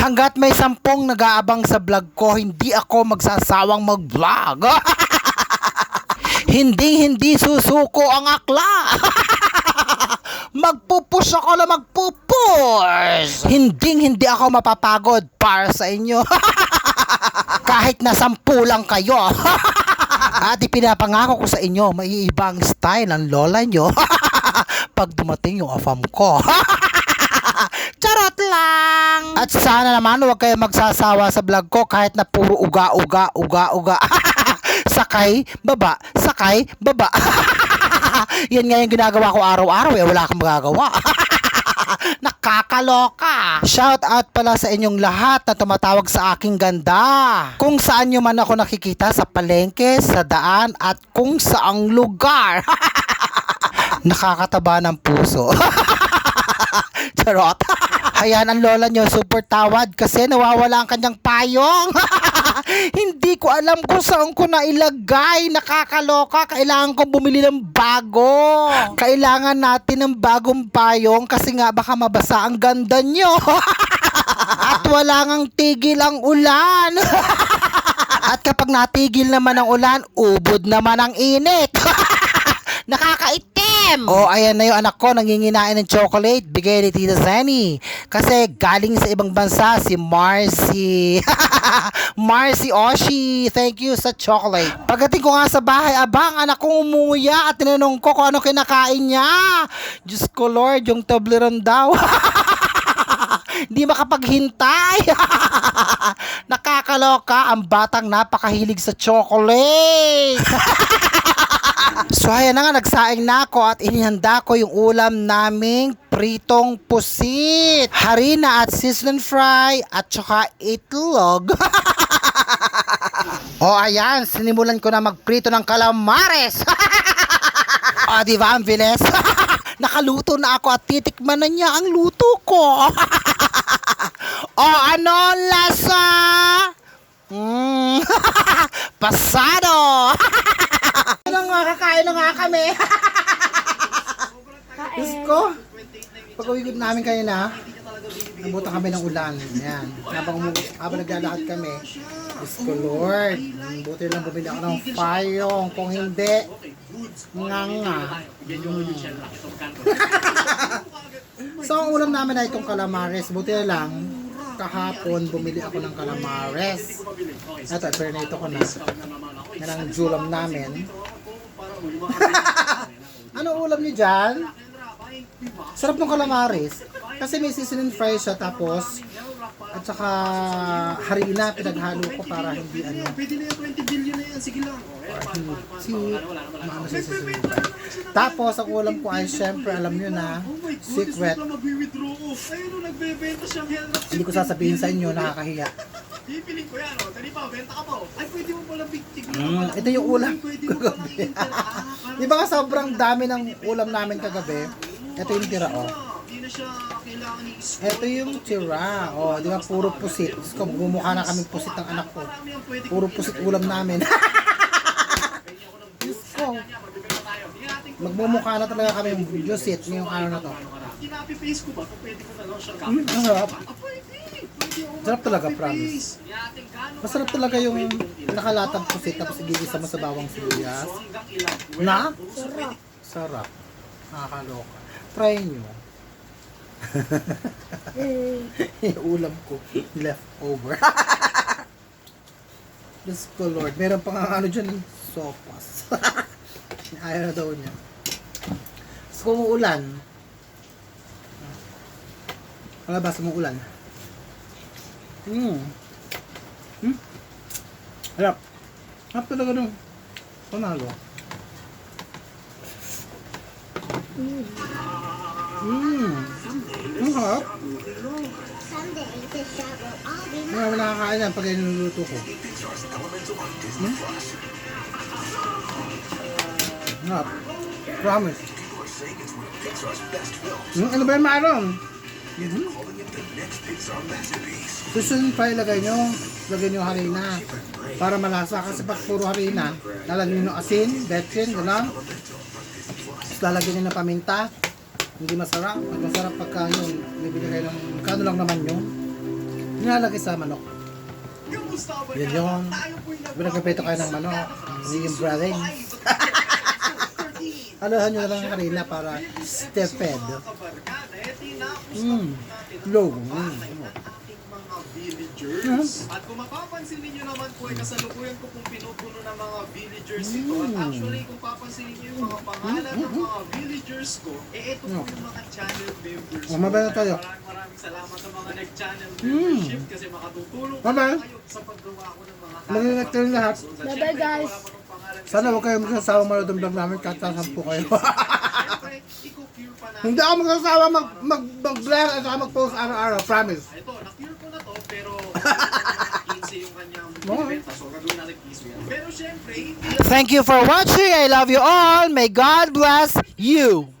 Hanggat may sampung nag-aabang sa vlog ko, hindi ako magsasawang mag-vlog. hindi hindi susuko ang akla. Magpupush ako na magpupush. Hinding hindi ako mapapagod para sa inyo. Kahit na sampu lang kayo. At ipinapangako ko sa inyo, maiibang style ang lola nyo. Pag dumating yung afam ko. Lang! At sana naman huwag kayo magsasawa sa vlog ko kahit na puro uga, uga, uga, uga. sakay, baba, sakay, baba. Yan nga yung ginagawa ko araw-araw eh, wala kang magagawa. Nakakaloka! Shout out pala sa inyong lahat na tumatawag sa aking ganda. Kung saan nyo man ako nakikita sa palengke, sa daan, at kung saang lugar. Nakakataba ng puso. Charot. Ayan ang lola nyo, super tawad kasi nawawala ang kanyang payong. Hindi ko alam kung saan ko na ilagay. Nakakaloka. Kailangan ko bumili ng bago. Kailangan natin ng bagong payong kasi nga baka mabasa ang ganda nyo. At wala ngang tigil ang ulan. At kapag natigil naman ang ulan, ubod naman ang init. Nakakaitim! Oh, ayan na yung anak ko, nanginginain ng chocolate, bigay ni Tita Zenny. Kasi galing sa ibang bansa, si Marcy. Marcy Oshi, thank you sa chocolate. Pagdating ko nga sa bahay, abang, anak ko umuya at tinanong ko kung ano kinakain niya. Diyos ko Lord, yung Toblerone daw. Di makapaghintay. Nakakaloka ang batang napakahilig sa chocolate. So ayan na nga, nagsaing na ako at inihanda ko yung ulam naming pritong pusit, harina at seasoned fry at saka itlog. o ayan, sinimulan ko na magprito ng calamares. o di ba ang bilis? Nakaluto na ako at titikman na niya ang luto ko. o ano lasa? Mm. Pasado! Na nga kami. Diyos ko. Pag-uwi namin kayo na, nabutan kami ng ulan. Yan. Habang, umu- habang naglalakad kami, Diyos ko Lord, buti lang bumili ako ng payong. Kung hindi, nga nga. so, ang ulam namin ay itong calamares. Buti na lang, kahapon bumili ako ng calamares. Ito, pernito ko na. Yan ang julam namin. ano ulam niyo dyan? Sarap ng calamares. Kasi may seasoning fry siya tapos at saka harina pinaghalo ko para hindi ano Pwede na yung 20 billion na yan, sige lang. si maano siya fry. Tapos ang ulam ko ay syempre alam niyo na Oh secret. lang mag-withdraw off. Ayun o, nagbebenta siyang helmet. Hindi ko sasabihin sa inyo nakakahiya. Bibiling ko yan o. Dali pa, benta ka pa o. Ay, pwede mo pala big tig Mm, ito yung ulam Pwede mo pala intel. Ah, Di ba nga sobrang dami ng ulam namin kagabi? Ito yung tira oh. Hindi na siya kailangan ni is. Ito yung tira. Oh, di ba puro pusit. Diyos ko, bumukha na kami pusit ng anak ko. Marami pwede Puro pusit ulam namin. Diyos ko. Magmumukha na talaga kami yung pusit yung ano na to. Tinapi-face ko ba? Kung pwede ko na lang siya Mm, ang sarap. Ah, pwede. Pwede. Sarap talaga, promise. Masarap talaga yung nakalatag pusit tapos igigisa mo sa bawang sibuyas. Na? Sarap. Sarap. Nakakaloka. Try nyo. ulam ko, leftover. Diyos ko Lord, meron pang ano dyan, sopas. Ayaw na daw niya. Tapos kung uulan, palabas mo ulan. Hmm. Hmm? Harap. Harap talaga nung panalo. Hmm. Ang harap. Mga wala kakain yan pag niluluto ko. Hmm? Harap. Promise. Hmm, ano ba yung maaron? Hmm? Susunod pa ilagay nyo. Lagay nyo harina. Para malasa. Kasi pag puro harina, lalagyan nyo asin, betchin, gano'n. Tapos lalagyan nyo ng paminta. Hindi masarap. Pag masarap pagka yun, bibili kayo ng, kano lang naman yun. Nilalagay sa manok. Yun yun. Pinagkapeto kayo ng manok. sa Yung 13. Aluhan nyo lang kanina para step-fed. Mm. Low. Mm. villagers. At kung mapapansin ninyo naman po, ay kasalukuyan ko pong pinupuno ng mga villagers ito. At Mm. actually, kung papansin ninyo yung mga pangalan ng mga villagers ko, eh ito po Mm. yung mga channel members Oh, mabaya na tayo. Maraming maraming salamat sa mga nag-channel Mm. membership kasi makatutulong kayo sa paggawa ko ng mga Mag-ingat kayo lahat. Bye-bye, guys. Sana huwag kayong magsasawang manood ng vlog namin kahit sasampu kayo. Hindi ako magsasawa mag, mag, mag-vlog at mag-post araw-araw. Promise. Ito, na-cure ko na to, pero 15 yung kanyang benta. So, gagawin natin piso yan. Pero syempre, Thank you for watching. I love you all. May God bless you.